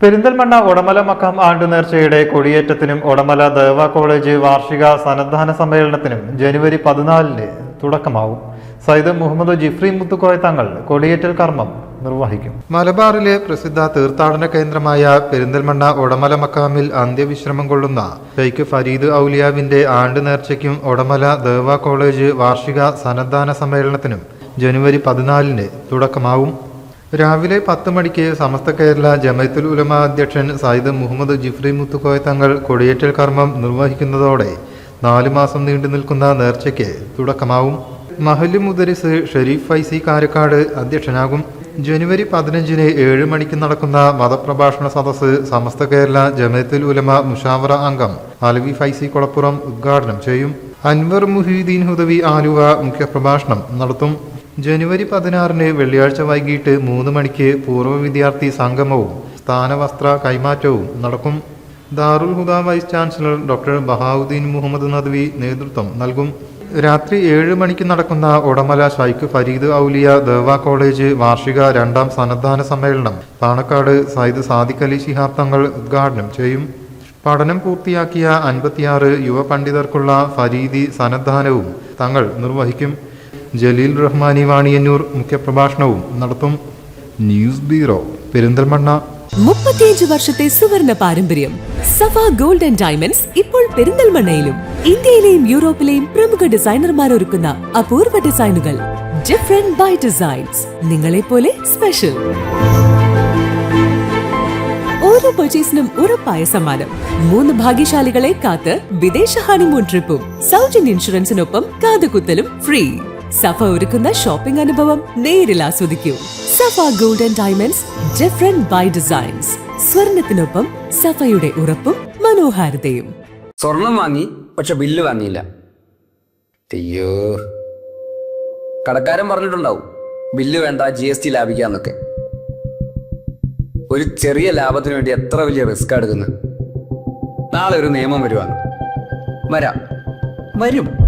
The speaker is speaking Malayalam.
പെരിന്തൽമണ്ണ ഉടമല മക്കാം ആണ്ടുനേർച്ചയുടെ കൊടിയേറ്റത്തിനും ഉടമല ദേവ കോളേജ് വാർഷിക സന്നദ്ധാന സമ്മേളനത്തിനും ജനുവരി പതിനാലിന് തുടക്കമാവും സയ്യിദ് മുഹമ്മദ് ജിഫ്രി മുത്തുക്കോയ തങ്ങൾ കൊടിയേറ്റൽ കർമ്മം നിർവഹിക്കും. മലബാറിലെ പ്രസിദ്ധ തീർത്ഥാടന കേന്ദ്രമായ പെരിന്തൽമണ്ണ ഉടമല മക്കാമിൽ അന്ത്യവിശ്രമം കൊള്ളുന്ന ഷെയ്ഖ് ഫരീദ് ഔലിയാവിന്റെ ആണ്ട് നേർച്ചയ്ക്കും ഉടമല ദേവ കോളേജ് വാർഷിക സന്നദ്ധാന സമ്മേളനത്തിനും ജനുവരി പതിനാലിന് തുടക്കമാവും രാവിലെ പത്ത് മണിക്ക് സമസ്ത കേരള ജമയത്തുൽ ഉലമ അധ്യക്ഷൻ സയ്യിദ് മുഹമ്മദ് ജിഫ്രി മുത്തുക്കോയ തങ്ങൾ കൊടിയേറ്റൽ കർമ്മം നിർവഹിക്കുന്നതോടെ നാലു മാസം നീണ്ടു നിൽക്കുന്ന നേർച്ചയ്ക്ക് തുടക്കമാവും. മഹല്ലു മുദരിസ് ഷെരീഫ് ഫൈസി കാരക്കാട് അധ്യക്ഷനാകും. ജനുവരി പതിനഞ്ചിന് ഏഴ് മണിക്ക് നടക്കുന്ന മതപ്രഭാഷണ സദസ് സമസ്ത കേരള ജമയത്തുൽ ഉലമ മുഷാവറ അംഗം അലവി ഫൈസി കൊളപ്പുറം ഉദ്ഘാടനം ചെയ്യും. അൻവർ മുഹീദ്ദീൻ ഹുദവി ആലുവ മുഖ്യപ്രഭാഷണം നടത്തും. ജനുവരി പതിനാറിന് വെള്ളിയാഴ്ച വൈകിട്ട് മൂന്ന് മണിക്ക് പൂർവ വിദ്യാർത്ഥി സംഗമവും സ്ഥാനവസ്ത്ര കൈമാറ്റവും നടക്കും. Darul Huda vice chancellor doctor Bahauddeen Muhammad Nadwi നേതൃത്വം നൽകും. രാത്രി ഏഴ് മണിക്ക് നടക്കുന്ന ഉടമല ഷൈഖ് ഫരീദ് ഔലിയ ദേവ കോളേജ് വാർഷിക രണ്ടാം സന്നദ്ധാന സമ്മേളനം പാണക്കാട് സയ്യിദ് സാദിഖ് അലി ശിഹാബ് തങ്ങൾ ഉദ്ഘാടനം ചെയ്യും. പഠനം പൂർത്തിയാക്കിയ അൻപത്തിയാറ് യുവ പണ്ഡിതർക്കുള്ള ഫരീദി സന്നദ്ധാനവും തങ്ങൾ നിർവഹിക്കും. ജലീൽ റഹ്മാനി വാണിയന്നൂർ മുഖ്യപ്രഭാഷണവും നടത്തും ന്യൂസ് ബ്യൂറോ പെരിന്തൽമണ്ണ. മുപ്പത്തിയഞ്ച് വർഷത്തെ സുവർണ പാരമ്പര്യം സഫ ഗോൾഡ് ആൻഡ് ഡയമണ്ട്സ് ഇപ്പോൾ പെരിന്തൽമണ്ണയിലും. ഇന്ത്യയിലെയും യൂറോപ്പിലെയും പ്രമുഖ ഡിസൈനർമാർ ഒരുക്കുന്ന അപൂർവ ഡിസൈനുകൾ ഡിഫറെന്റ് ബൈ ഡിസൈൻസ് നിങ്ങളെ പോലെ സ്പെഷ്യൽ ഓരോ പർച്ചേസിനും ഉറപ്പായ സമ്മാനം. മൂന്ന് ഭാഗ്യശാലികളെ കാത്ത് വിദേശ ഹണിമൂൺ ട്രിപ്പും സൗജന്യ ഇൻഷുറൻസിനൊപ്പം കാതുകുത്തലും ഫ്രീ സഫ ഒരുക്കുന്ന ഷോപ്പിംഗ് അനുഭവം നേരിൽ ആസ്വദിക്കൂ. Safa golden diamonds different by designs സ്വർണത്തിനൊപ്പം സഫയുടെ ഉറപ്പും മനോഹാരിതയും. സ്വർണം വാങ്ങി പക്ഷെ ബില്ല് വാങ്ങിയില്ല. അയ്യോ. കടക്കാരൻ പറഞ്ഞിട്ടുണ്ടാവും ബില്ല് വേണ്ട ജി എസ് ടി ലാഭിക്കാന്നൊക്കെ. ഒരു ചെറിയ ലാഭത്തിന് വേണ്ടി എത്ര വലിയ റിസ്ക് എടുക്കുന്നു? നാളെ ഒരു നിയമം വരുവാണ്. വരാം. വരും.